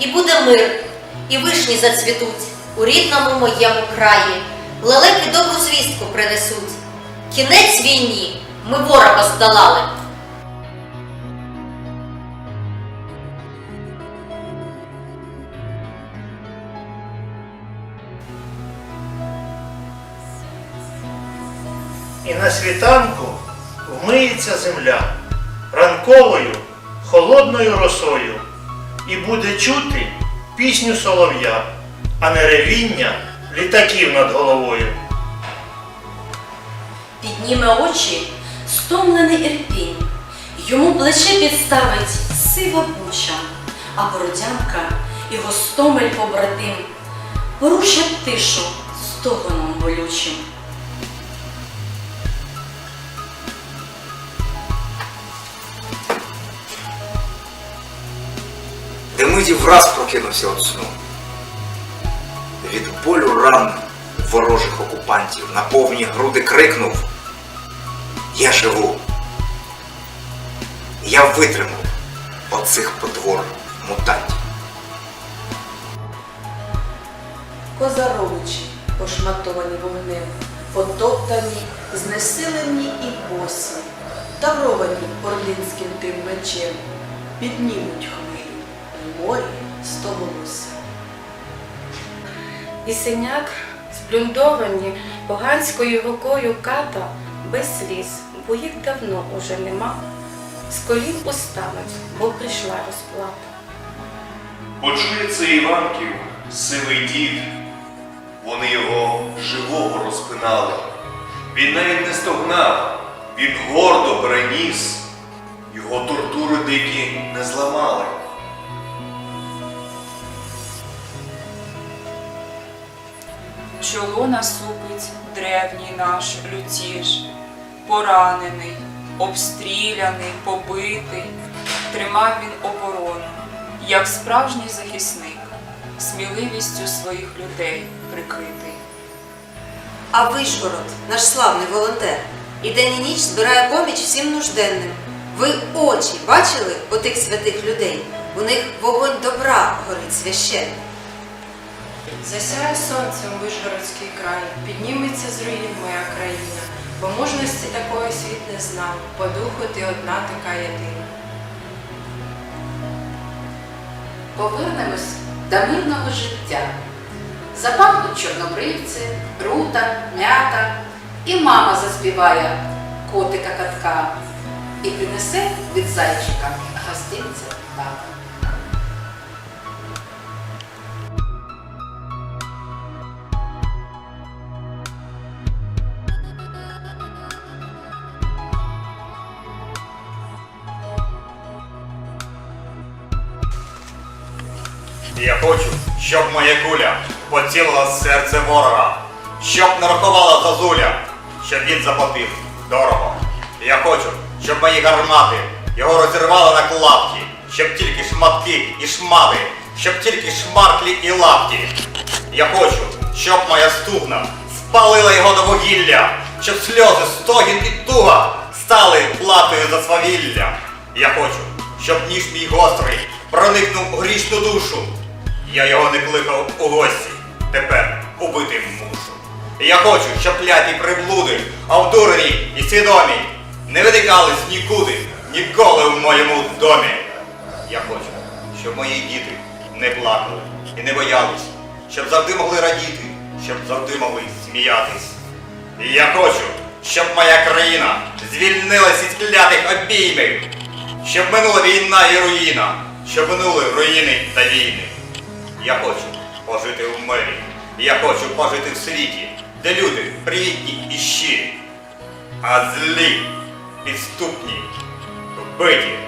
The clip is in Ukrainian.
і буде мир, і вишні зацвітуть у рідному моєму краї. Лелеки добру звістку принесуть. Кінець війні ми ворога здолали. І на світанку вмиється земля ранковою холодною росою, і буде чути пісню солов'я, а не ревіння літаків над головою. Підніме очі стомлений ірпінь, йому плече підставить сива буча, а бородянка і гостомель побратим порушать тишу стогоном болючим. Демидів враз прокинувся від сну. Від болю ран ворожих окупантів на повні груди крикнув Я живу. Я витримав оцих потвор мутантів. Козаровичі, пошматовані вогнем, потоптані, знесилені і босі, тавровані орлінським тим мечем, піднімуть хвилі в морі стоголоса. І синяк, сплюндовані поганською рукою ката, без сліз, бо їх давно уже нема. З колін устануть, бо прийшла розплата. Почує це Іванків, сивий дід. Вони його живого розпинали. Він навіть не стогнав, він гордо переніс. Його тортури дикі не зламали. Чоло насупить древній наш лютіж, поранений, обстріляний, побитий, тримав він оборону, як справжній захисник, сміливістю своїх людей прикритий. А Вишгород, наш славний волонтер, і день і ніч збирає поміч всім нужденним. Ви очі бачили отих святих людей? У них вогонь добра горить священний. Засяє сонцем Вишгородський край, підніметься з руїн моя країна, бо мужності такої світ не знав, по духу ти одна така єдина. Повернемось до мирного життя. Запахнуть чорнобривці, рута, м'ята, і мама заспіває котика катка і принесе від зайчика гостинця тата. Я хочу, щоб моя куля поцілила серце ворога, щоб не рахувала зазуля, щоб він заплатив дорого. Я хочу, щоб мої гармати його розірвали на клапті, щоб тільки шматки і шмати, щоб тільки шмарклі і лапті. Я хочу, щоб моя стугна спалила його до вугілля, щоб сльози, стогін і туга стали платою за свавілля. Я хочу, щоб ніж мій гострий проникнув у грішну душу. Я його не кликав у гості, тепер убити мушу. Я хочу, щоб кляті приблуди, обдурені і свідомі не виникались нікуди, ніколи в моєму домі. Я хочу, щоб мої діти не плакали і не боялись, щоб завжди могли радіти, щоб завжди могли сміятись. Я хочу, щоб моя країна звільнилась із клятих обіймів, щоб минула війна і руїна, щоб минули руїни та війни. Я хочу пожити в мирі. Я хочу пожити в світі, де люди привітні і щирі, а злі, підступні, вбиті,